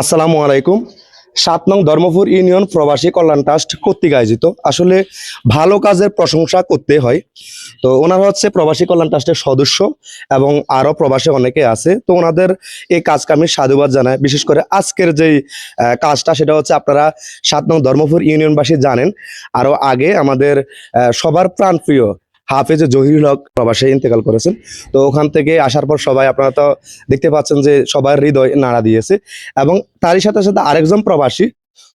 আসসালামু আলাইকুম। সাত নং ধর্মপুর ইউনিয়ন প্রবাসী কল্যাণ ট্রাস্ট কর্তৃক আয়োজিত। আসলে ভালো কাজের প্রশংসা করতে হয়। তো ওনারা হচ্ছে প্রবাসী কল্যাণ ট্রাস্টের সদস্য এবং আরও প্রবাসী অনেকে আছে। তো ওনাদের এই কাজকে আমি সাধুবাদ জানাই। বিশেষ করে আজকের যেই কাজটা সেটা হচ্ছে আপনারা সাত নং ধর্মপুর ইউনিয়নবাসী জানেন। আরও আগে আমাদের সবার প্রাণপ্রিয় হাফেজ জহিরুল হক প্রবাসে ইন্তেকাল করেছেন। তো ওখান থেকে আসার পর সবাই আপনারা তো দেখতে পাচ্ছেন যে সবার হৃদয় নাড়া দিয়েছে এবং তারই সাথে সাথে আরেকজন প্রবাসী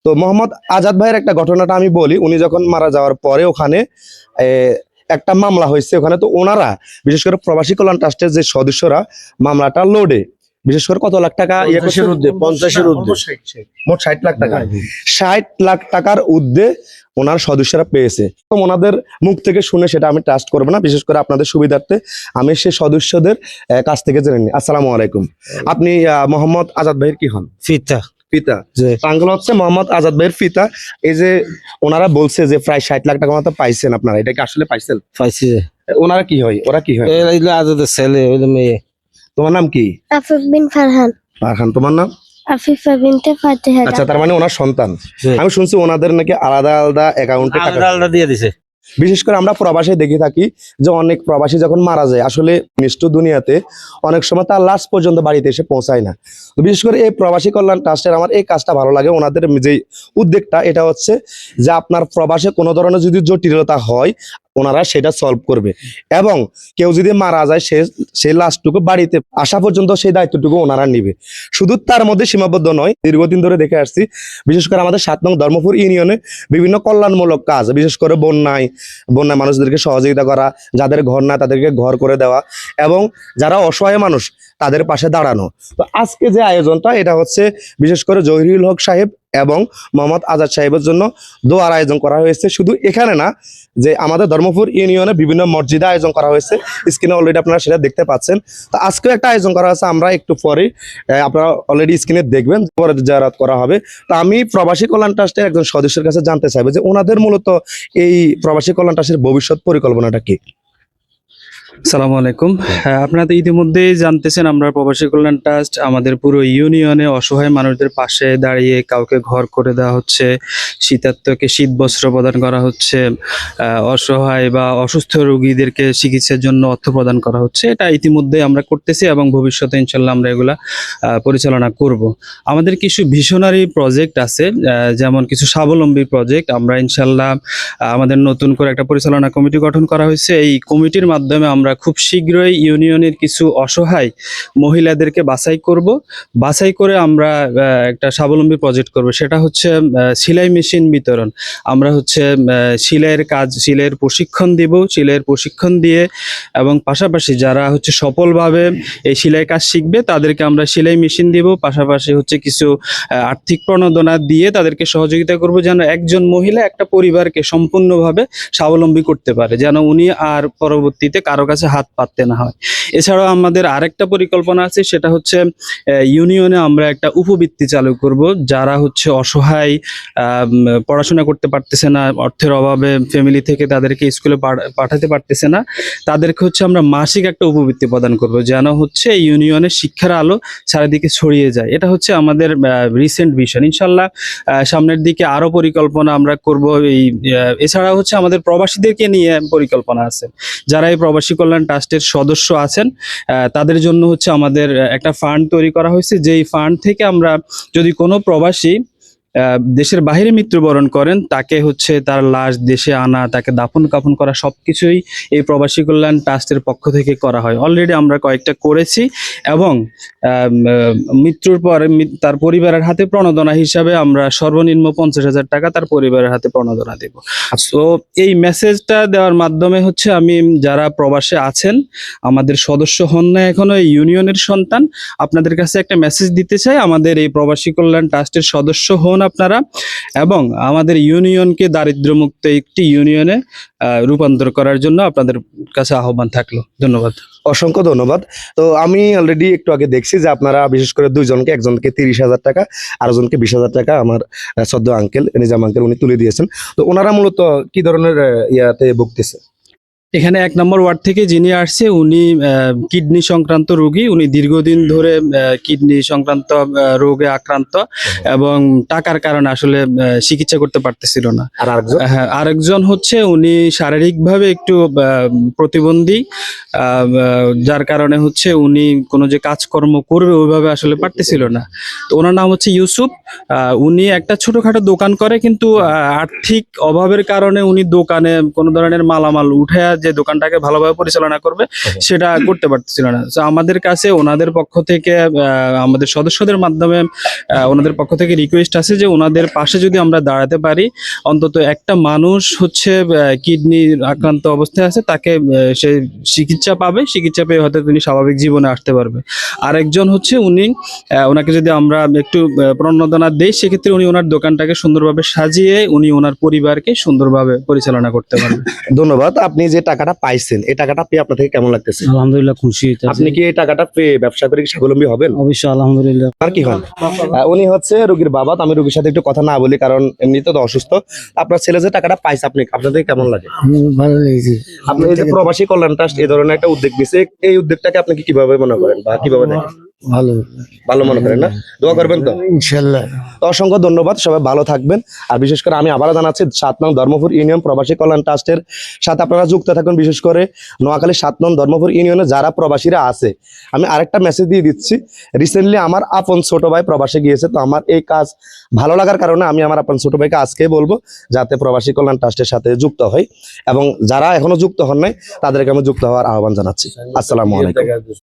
তো মোহাম্মদ আজাদ ভাইয়ের একটা ঘটনাটা আমি বলি উনি যখন মারা যাওয়ার পরে ওখানে একটা মামলা হয়েছে ওখানে তো ওনারা বিশেষ করে প্রবাসী কল্যাণ ট্রাস্টের যে সদস্যরা মামলাটা লোডে। বিশেষ করে কত লাখ টাকা ইয়ে? পঞ্চাশের ঊর্ধ্বে, পঞ্চাশের ঊর্ধ্বে। মোট ষাট লাখ টাকা। ষাট লাখ টাকার ঊর্ধ্বে ওনার সদস্যরা পেয়েছে। তো ওনাদের মুখ থেকে শুনে সেটা আমি ট্রাস্ট করব না। বিশেষ করে আপনাদের সুবিধার্থে আমি সে সদস্যদের কাছ থেকে জেনে নিই। আসসালামু আলাইকুম। আপনি মোহাম্মদ আজাদ ভাইয়ের কি হন? ফিতা। পিতা যে হচ্ছে মোহাম্মদ আজাদ ভাইয়ের পিতা এই যে ওনারা বলছে যে প্রায় ষাট লাখ টাকা মতো পাইছেন আপনারা। এটা কি আসলে পাইছেন? পাইছি যে ওনারা কি হয়? ওরা কি হয়? আজাদের ছেলে ওইগুলো মেয়ে। তোমার নাম কি? আফিফ বিন ফারহান। ফারহান তোমার নাম? আফিফা বিনতে ফাতেহা আচ্ছা তার মানে ওনার সন্তান। আমি শুনছি ওনাদের নাকি আলাদা আলাদা অ্যাকাউন্টে টাকা আলাদা আলাদা দিয়ে দিছে। বিশেষ করে আমরা প্রবাসে দেখে থাকি যে অনেক প্রবাসী যখন মারা যায় আসলে নিষ্ঠুর দুনিয়াতে অনেক সময় তার লাশ পর্যন্ত বাড়িতে এসে পৌঁছায় না। বিশেষ করে এই প্রবাসী কল্যাণ ট্রাস্টের আমার এই কাজটা ভালো লাগে। ওনাদের যে উদ্যোগটা এটা হচ্ছে যে আপনার প্রবাসে কোনো ধরনের যদি জটিলতা হয় ওনারা সেটা সলভ করবে। এবং কেউ যদি মারা যায় সে সেই লাশটুকু বাড়িতে আসা পর্যন্ত সেই দায়িত্বটুকু ওনারা নিবে। শুধু তার মধ্যে সীমাবদ্ধ নয়, দীর্ঘদিন ধরে দেখে আসছি, বিশেষ করে আমাদের সাত নং ধর্মপুর ইউনিয়নে বিভিন্ন কল্যাণমূলক কাজ, বিশেষ করে বন্যায় বন্যায় মানুষদেরকে সহযোগিতা করা, যাদের ঘর না তাদেরকে ঘর করে দেওয়া এবং যারা অসহায় মানুষ তাদের পাশে দাঁড়ানো। তো আজকে যে আয়োজনটা, এটা হচ্ছে বিশেষ করে জহিরুল হক সাহেব এবং মোহাম্মদ আজাদ সাহেবের জন্য দোয়ার আয়োজন করা হয়েছে। শুধু এখানে না, যে আমাদের ধর্মপুর ইউনিয়নে বিভিন্ন মসজিদে আয়োজন করা হয়েছে। স্ক্রিনে অলরেডি আপনারা সেটা দেখতে পাচ্ছেন। তো আজকেও একটা আয়োজন করা আছে আমরা একটু পরে আপনারা অলরেডি স্ক্রিনে দেখবেন পরে জারাত করা হবে। তো আমি প্রবাসী কল্যাণ ট্রাস্টের একজন সদস্যের কাছে জানতে চাইব যে ওনাদের মূলত এই প্রবাসী কল্যাণ ট্রাস্টের ভবিষ্যৎ পরিকল্পনাটা কি? সালামু আলাইকুম। হ্যাঁ আপনারা তো ইতিমধ্যেই জানতেছেন, আমরা প্রবাসী কল্যাণ ট্রাস্ট আমাদের পুরো ইউনিয়নে অসহায় মানুষদের পাশে দাঁড়িয়ে কাউকে ঘর করে দেওয়া হচ্ছে, শীতার্থকে শীত বস্ত্র প্রদান করা হচ্ছে অসহায় বা অসুস্থ রোগীদেরকে চিকিৎসার জন্য অর্থ প্রদান করা হচ্ছে। এটা ইতিমধ্যেই আমরা করতেছি এবং ভবিষ্যতে ইনশাল্লাহ আমরা এগুলা পরিচালনা করব। আমাদের কিছু ভিশনারি প্রজেক্ট আছে যেমন কিছু স্বাবলম্বী প্রজেক্ট। আমরা ইনশাল্লাহ আমাদের নতুন করে একটা পরিচালনা কমিটি গঠন করা হয়েছে। এই কমিটির মাধ্যমে আমরা খুব শীঘ্রই ইউনিয়নের কিছু অসহায় মহিলাদেরকে বাছাই করব। বাছাই করে আমরা একটা স্বাবলম্বী প্রজেক্ট করব। সেটা হচ্ছে সেলাই মেশিন বিতরণ। আমরা হচ্ছে সেলাইয়ের কাজ, সেলাইয়ের প্রশিক্ষণ দিব। সেলাইয়ের প্রশিক্ষণ দিয়ে এবং পাশাপাশি যারা হচ্ছে সফলভাবে এই সেলাই কাজ শিখবে, তাদেরকে আমরা সেলাই মেশিন দিব। পাশাপাশি হচ্ছে কিছু আর্থিক প্রণোদনা দিয়ে তাদেরকে সহযোগিতা করব যেন একজন মহিলা একটা পরিবারকে সম্পূর্ণভাবে স্বাবলম্বী করতে পারে। যেন উনি আর পরবর্তীতে কারও কাছে হাত পাততে না হয়। এছাড়াও আমাদের আরেকটা পরিকল্পনা আছে, সেটা হচ্ছে ইউনিয়নে আমরা একটা উপবৃত্তি চালু করব, যারা হচ্ছে অসহায় পড়াশোনা করতে পারতেছে না, অর্থের অভাবে ফ্যামিলি থেকে তাদেরকে স্কুলে পাঠাতে পারতেছে না, তাদেরকে হচ্ছে আমরা মাসিক একটা উপবৃত্তি প্রদান করব, যেন হচ্ছে ইউনিয়নের শিক্ষার আলো চারিদিকে ছড়িয়ে যায়। এটা হচ্ছে আমাদের রিসেন্ট ভিশন ইনশাল্লাহ সামনের দিকে আরও পরিকল্পনা আমরা করব, এই এছাড়া হচ্ছে আমাদের প্রবাসীদেরকে নিয়ে পরিকল্পনা আছে। যারা এই প্রবাসী কল্যাণ ট্রাস্টের সদস্য আছেন তাদের জন্য হচ্ছে আমাদের একটা ফান্ড তৈরি করা হয়েছে। যেই ফান্ড থেকে আমরা যদি কোনো প্রবাসী দেশের বাইরে মৃত্যুবরণ করেন তাকে হচ্ছে তার লাশ দেশে আনা তাকে দাফন কাফন করা সব কিছুই এই প্রবাসী কল্যাণ ট্রাস্টের পক্ষ থেকে করা হয়। অলরেডি আমরা কয়েকটা করেছি এবং মৃত্যুর পর তার পরিবারের হাতে প্রণোদনা হিসাবে আমরা সর্বনিম্ন পঞ্চাশ হাজার টাকা তার পরিবারের হাতে প্রণোদনা দেব। তো এই মেসেজটা দেওয়ার মাধ্যমে হচ্ছে আমি যারা প্রবাসে আছেন আমাদের সদস্য হন না এখনও এই ইউনিয়নের সন্তান আপনাদের কাছে একটা মেসেজ দিতে চাই। আমাদের এই প্রবাসী কল্যাণ ট্রাস্টের সদস্য হন আপনারা এবং আমাদের ইউনিয়নকে দারিদ্র্যমুক্ত একটি ইউনিয়নে রূপান্তর করার জন্য আপনাদের কাছে আহ্বান থাকল। ধন্যবাদ। অসংখ্য ধন্যবাদ। তো আমি অলরেডি একটু আগে দেখছি যে আপনারা বিশেষ করে দুইজনকে, একজনকে তিরিশ হাজার টাকা, আরেকজনকে বিশ হাজার টাকা আমার সদ্য আঙ্কেল নিজাম আঙ্কেল উনি তুলে দিয়েছেন। তো ওনারা মূলত কি ধরনের ইয়াতে ভুগতেছে? এখানে এক নম্বর ওয়ার্ড থেকে যিনি আসছে উনি কিডনি সংক্রান্ত রোগী। উনি দীর্ঘদিন ধরে কিডনি সংক্রান্ত রোগে আক্রান্ত এবং টাকার কারণে আসলে চিকিৎসা করতে পারতেছিল না। হ্যাঁ আরেকজন হচ্ছে উনি শারীরিকভাবে একটু প্রতিবন্ধী যার কারণে হচ্ছে উনি কোনো যে কাজকর্ম করবে ওইভাবে আসলে পারতেছিল না। তো ওনার নাম হচ্ছে ইউসুফ। উনি একটা ছোটখাটো দোকান করে কিন্তু আর্থিক অভাবের কারণে উনি দোকানে কোনো ধরনের মালামাল উঠে যে দোকানটাকে ভালোভাবে পরিচালনা করবে সেটা করতে পারতেছিল না। তো আমাদের কাছে ওনাদের পক্ষ থেকে আমাদের সদস্যদের মাধ্যমে ওনাদের পক্ষ থেকে রিকোয়েস্ট আছে যে ওনাদের পাশে যদি আমরা দাঁড়াতে পারি অন্তত একটা মানুষ হচ্ছে কিডনি আক্রান্ত অবস্থায় আছে তাকে সে চিকিৎসা পাবে চিকিৎসা পেয়ে হয়তো তিনি স্বাভাবিক জীবনে আসতে পারবে। আরেকজন হচ্ছে উনি ওনাকে যদি আমরা একটু প্রণোদনা দেই সেক্ষেত্রে উনি ওনার দোকানটাকে সুন্দরভাবে সাজিয়ে উনি ওনার পরিবারকে সুন্দরভাবে পরিচালনা করতে পারবে। ধন্যবাদ। আপনি যে টাকাটা পাইছেন এই টাকাটা পেয়ে আপনার থেকে কেমন লাগতেছে? আলহামদুলিল্লাহ খুশি। আপনি কি এই টাকাটা পেয়ে ব্যবসা করে কি স্বাবলম্বী হবেন? অবশ্যই আলহামদুলিল্লাহ। আর কি হন? উনি হচ্ছে রোগীর বাবা আমি রোগীর সাথে একটু কথা না বলি কারণ এমনিতে তো অসুস্থ। আপনার ছেলে যে টাকাটা পাইছে আপনি আপনার থেকে কেমন লাগে? ভালো লেগেছে। আপনি এই যে প্রবাসী কল্যাণ ট্রাস্ট এই ধরনের একটা উদ্যোগ নিছে এই উদ্যোগটাকে আপনি কি কীভাবে মনে করেন বা কীভাবে দেখেন? ভালো। ভালো মনে করেন না? দোয়া করবেন তো? ইনশাল্লাহ। অসংখ্য ধন্যবাদ সবাই ভালো থাকবেন। আর বিশেষ করে আমি আবারও জানাচ্ছি সাত নং ধর্মপুর ইউনিয়ন প্রবাসী কল্যাণ ট্রাস্টের সাথে আপনারা যুক্ত থাকুন। বিশেষ করে নোয়াখালী সাত নং ধর্মপুর ইউনিয়নে যারা প্রবাসীরা আছে আমি আরেকটা মেসেজ দিয়ে দিচ্ছি। রিসেন্টলি আমার আপন ছোট ভাই প্রবাসে গিয়েছে তো আমার এই কাজ ভালো লাগার কারণে আমি আমার আপন ছোট ভাইকে আজকে বলব যাতে প্রবাসী কল্যাণ ট্রাস্টের সাথে যুক্ত হয়। এবং যারা এখনও যুক্ত হন নাই তাদেরকে আমি যুক্ত হওয়ার আহ্বান জানাচ্ছি। আসসালামু আলাইকুম।